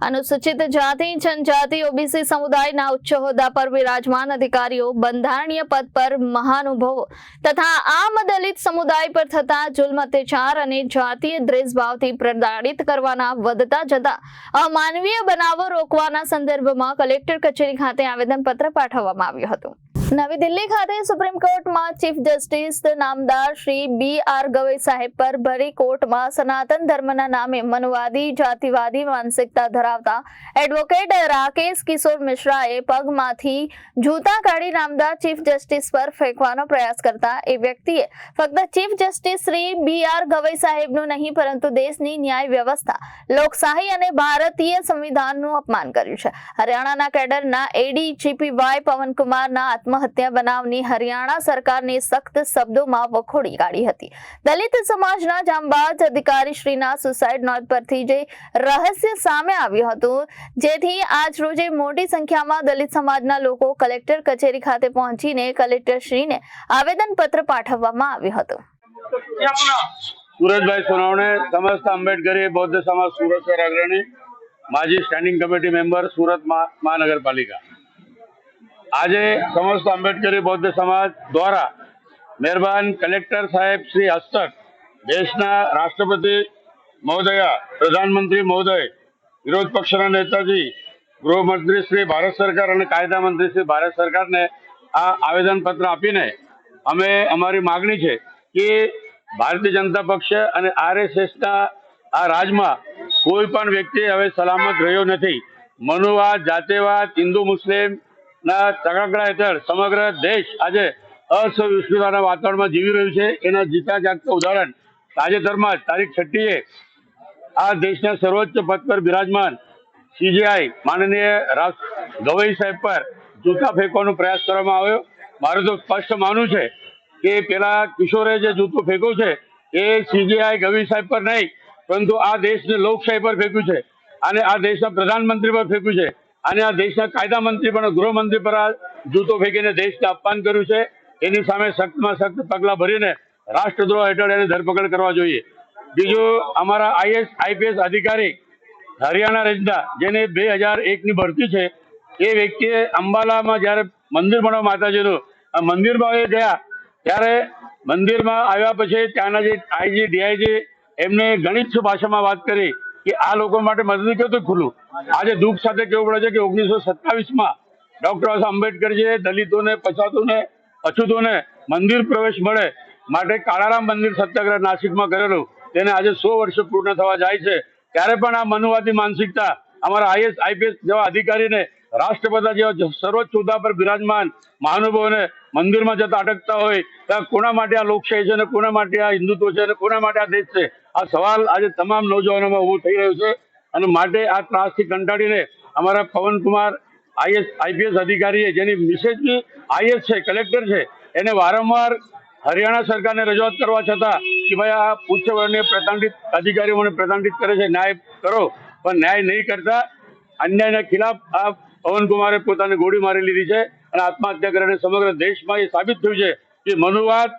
અનુસૂચિત જાતિ, જનજાતિ, ઓબીસી સમુદાયના ઉચ્ચ હોદ્દા પર વિરાજમાન અધિકારીઓ બંધારણીય પદ પર મહાનુભવો તથા આમ દલિત સમુદાય પર થતા જુલ્મ અત્યાચાર અને જાતીય દ્વેષભાવથી પ્રતાડિત કરવાના વધતા જતા અમાનવીય બનાવો રોકવાના સંદર્ભમાં કલેક્ટર કચેરી ખાતે આવેદનપત્ર પાઠવવામાં આવ્યું હતું. નવી દિલ્હી ખાતે સુપ્રીમ કોર્ટમાં ચીફ જસ્ટિસ નામદાર શ્રી બી આર ગવઈ સાહેબ પર ભરી કોર્ટમાં સનાતન ધર્મના નામે મનુવાદી, જાતિવાદી, માનસિકતા ધરાવતા એડવોકેટ રાકેશ કિશોર મિશ્રાએ પગમાંથી જૂતા કાઢી નામદાર ચીફ જસ્ટિસ પર ફેંકવાનો પ્રયાસ કરતા એ વ્યક્તિએ ફક્ત chief justice Shri B R Gavai સાહેબનું નહીં, પરંતુ દેશની ન્યાય વ્યવસ્થા, લોકશાહી અને ભારતીય સંવિધાનનું અપમાન કર્યું છે. હરિયાણાના કેડરના એડી વાય પવનકુમારના આત્મહત્યા બનાવની હરિયાણા સરકારની સખ્ત શબ્દોમાં વખોડી કાઢી હતી. દલિત સમાજના જામબાજ અધિકારી શ્રીના સુસાઇડ નોટ પરથી જે રહસ્ય સામે આવ્યું હતું, જેથી આજ રોજે મોટી સંખ્યામાં દલિત સમાજના લોકો કલેક્ટર કચેરી ખાતે પહોંચીને કલેક્ટર શ્રીને આવેદનપત્ર પાઠવવામાં આવ્યું હતું. સુરજભાઈ સોનાવણે સમસ્ત આંબેડકરી, બૌદ્ધ સમાજ, સુરત અગ્રણી માજી સ્ટેન્ડિંગ કમિટી મેમ્બર સુરત મહાનગરપાલિકા. આજે સમસ્ત આંબેડકરી બૌદ્ધ સમાજ દ્વારા મહેરબાન કલેક્ટર સાહેબ શ્રી હસ્તક, દેશના રાષ્ટ્રપતિ મહોદયા, પ્રધાનમંત્રી મહોદય, વિરોધ પક્ષના નેતાજી, ગૃહમંત્રી શ્રી ભારત સરકાર અને કાયદા મંત્રી શ્રી ભારત સરકારને આ આવેદન પત્ર આપીને અમે અમારી માગણી છે કે ભારતીય જનતા પક્ષ અને આરએસએસના આ રાજમાં કોઈ પણ વ્યક્તિ હવે સલામત રહ્યો નથી. મનુવાદ, જાતિવાદ, હિન્દુ, મુસ્લિમ ના તગાકડા હેઠળ સમગ્ર દેશ આજે અસહિષ્ણુતાના વાતાવરણમાં જીવી રહ્યું છે. એના જીતા જાગતા ઉદાહરણ, તાજેતરમાં તારીખ છઠ્ઠીએ આ દેશના સર્વોચ્ચ પદ પર બિરાજમાન સીજીઆઈ માનનીય રાજ ગવઈ સાહેબ પર જૂતા ફેંકવાનો પ્રયાસ કરવામાં આવ્યો. મારું તો સ્પષ્ટ માનવું છે કે પેલા કિશોરે જે જૂતું ફેંક્યું છે એ સીજીઆઈ ગવઈ સાહેબ પર નહીં, પરંતુ આ દેશને લોકશાહી પર ફેંક્યું છે અને આ દેશના પ્રધાનમંત્રી પર ફેંક્યું છે. અને આ દેશના કાયદા મંત્રી પણ ગૃહમંત્રી પર આ જૂતો ફેંકીને દેશને અપમાન કર્યું છે. એની સામે સખ્તમાં સખ્ત પગલાં ભરીને રાષ્ટ્રદ્રોહ હેઠળ એની ધરપકડ કરવા જોઈએ. બીજું, અમારા આઈએસ, આઈપીએસ અધિકારી હરિયાણા રેન્જના, જેને બે હજાર એકની ભરતી છે, એ વ્યક્તિએ અંબાલામાં જ્યારે મંદિર બનાવ માતાજીનું, આ મંદિરમાં એ ગયા, ત્યારે મંદિરમાં આવ્યા પછી ત્યાંના જે આઈજી, ડીઆઈજી એમને ગણિત ભાષામાં વાત કરી. કે આ લોકો માટે મદદ કેવું ખુલ્લું? આજે દુઃખ સાથે કેવું પડે છે કે ઓગણીસો સત્તાવીસમાં ડોક્ટર આંબેડકરજીએ દલિતોને, પછાતોને, અછૂતોને મંદિર પ્રવેશ મળે માટે કાળારામ મંદિર સત્યાગ્રહ નાસિકમાં કરેલું તેને આજે સો વર્ષ પૂર્ણ થવા જાય છે. ત્યારે પણ આ મનુવાદી માનસિકતા અમારા આઈએસ, આઈપીએસ જેવા અધિકારીને, રાષ્ટ્રપતિ જેવા સર્વોચ્ચ હોદ્દા પર બિરાજમાન મહાનુભાવોને મંદિરમાં જતા અટકતા હોય ત્યાં કોના માટે આ લોકશાહી છે અને કોના માટે આ હિન્દુત્વ છે અને કોના માટે આ દેશ છે? આ સવાલ આજે તમામ નૌજવાનોમાં ઊભો થઈ રહ્યો છે અને માટે આ ત્રાસથી કંટાળીને અમારા પવનકુમાર આઈએસ, આઈપીએસ અધિકારીએ જેની મિસેજ બી આઈએસ છે, કલેક્ટર છે, એને વારંવાર હરિયાણા સરકારને રજૂઆત કરવા છતાં કે ભાઈ આ ઉચ્ચ વર્ણીય પ્રતાડિત અધિકારીઓને પ્રતાંડિત કરે છે, ન્યાય કરો. પણ ન્યાય નહીં કરતા અન્યાયના ખિલાફ આ પવનકુમારે પોતાને ગોળી મારી લીધી છે અને આત્મહત્યા કરીને સમગ્ર દેશમાં એ સાબિત થયું છે કે મનુવાદ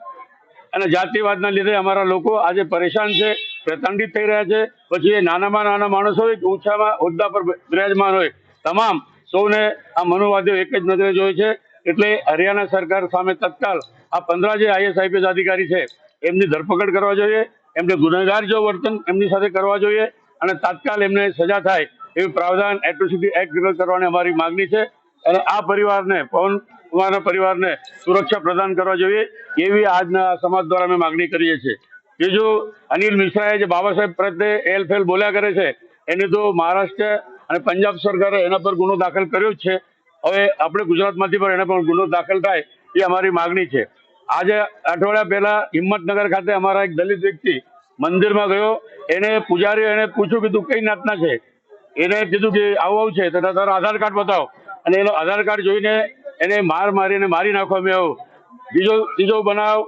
અને જાતિવાદના લીધે અમારા લોકો આજે પરેશાન છે, પ્રતાડિત થઈ રહ્યા છે. પછી એ નાનામાં નાના માણસો હોય કે ઊંચામાં હોદ્દા પર બિરાજમાન હોય, તમામ સૌને આ મનુવાદીઓ એક જ નજરે જોઈ છે. એટલે હરિયાણા સરકાર સામે તત્કાલ આ પંદર જે આઈએસ, આઈપીએસ અધિકારી છે, એમની ધરપકડ કરવા જોઈએ, એમને ગુનેગાર જો વર્તન એમની સાથે કરવા જોઈએ અને તાત્કાલ એમને સજા થાય એવી પ્રાવધાન એટ્રોસિટી એક્ટ વિરોધ કરવાની અમારી માગણી છે. અને આ પરિવારને, પવન કુમારના પરિવારને સુરક્ષા પ્રદાન કરવા જોઈએ એવી આજના સમાજ દ્વારા અમે માગણી કરીએ છીએ. બીજું, અનિલ મિશ્રાએ જે બાબા સાહેબ પ્રત્યે એલફેલ બોલ્યા કરે છે, એને તો મહારાષ્ટ્ર અને પંજાબ સરકારે એના પર ગુનો દાખલ કર્યો જ છે. હવે આપણે ગુજરાતમાંથી પણ એના પર ગુનો દાખલ થાય એ અમારી માગણી છે. આજે અઠવાડિયા પહેલા હિંમતનગર ખાતે અમારા એક દલિત વ્યક્તિ મંદિરમાં ગયો. એને પૂજારીઓ એને પૂછ્યું કીધું કઈ નાતના છે? એને કીધું કે આવું આવું છે, તો તારો આધાર કાર્ડ બતાવો. અને એનો આધાર કાર્ડ જોઈને એને માર મારીને મારી નાખવામાં આવ્યો બીજો ત્રીજો બનાવ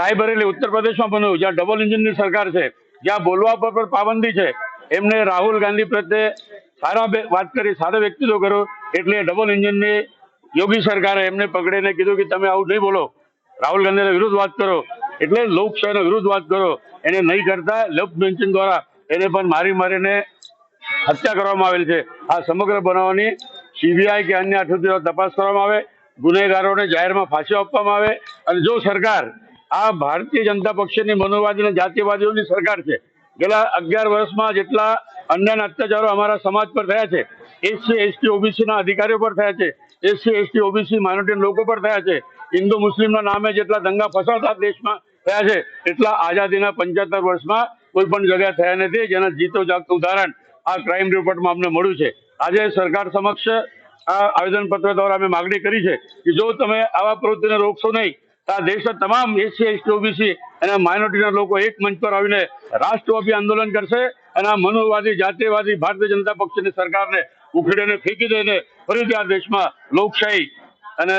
રાયબરેલી ઉત્તર પ્રદેશમાં બન્યું જ્યાં ડબલ એન્જિનની સરકાર છે, જ્યાં બોલવા પર પણ પાબંદી છે. એમને રાહુલ ગાંધી પ્રત્યે સારા વાત કરી, સારા વ્યક્તિત્વ કરો એટલે ડબલ એન્જિનની યોગી સરકારે એમને પકડીને કીધું કે તમે આવું નહીં બોલો. રાહુલ ગાંધીના વિરુદ્ધ વાત કરો. એટલે લોકશાહીનો વિરુદ્ધ વાત કરો. એને નહીં કરતા લેફ્ટ બેન્ચિંગ દ્વારા એને પણ મારી મારીને હત્યા કરવામાં આવેલ છે. આ સમગ્ર બનાવની સીબીઆઈ કે અન્ય અધિકારીઓ તપાસ કરવામાં આવે, ગુનેગારોને જાહેરમાં ફાંસી આપવામાં આવે અને જો સરકાર આ ભારતીય જનતા પક્ષની મનોવાદી અને જાતિવાદીઓની સરકાર છે ગયેલા અગિયાર વર્ષમાં જેટલા અન્યાય અત્યાચારો અમારા સમાજ પર થયા છે, એસસી, એસટી, ઓબીસીના અધિકારીઓ પર થયા છે, એસસી, એસટી, ઓબીસી, માઇનોરિટી લોકો પર થયા છે, હિન્દુ મુસ્લિમના નામે જેટલા દંગા ફસાતા દેશમાં થયા છે, એટલા આઝાદીના પંચોતેર વર્ષમાં કોઈ પણ જગ્યા થયા નથી, જેના જીતો જાગતું ઉદાહરણ આ ક્રાઇમ રિપોર્ટમાં અમને મળ્યું છે. આજે સરકાર સમક્ષ આ આવેદનપત્ર દ્વારા અમે માગણી કરી છે કે જો તમે આવા પ્રવૃત્તિને રોકશો નહીં, તો આ દેશના તમામ એસસી, એસટી, ઓબીસી અને માઇનોરિટીના લોકો એક મંચ પર આવીને રાષ્ટ્રવ્યાપી આંદોલન કરશે અને આ મનોવાદી, જાતિવાદી ભારતીય જનતા પક્ષની સરકારને ઉખેડીને ફેંકી દઈને ફરીથી આ દેશમાં લોકશાહી અને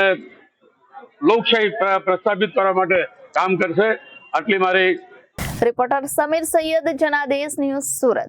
લોકશાહી પ્રસ્થાપિત કરવા માટે કામ કરશે. આટલી મારી રિપોર્ટર સમીર સૈયદ, જનાદેશ ન્યૂઝ સુરત.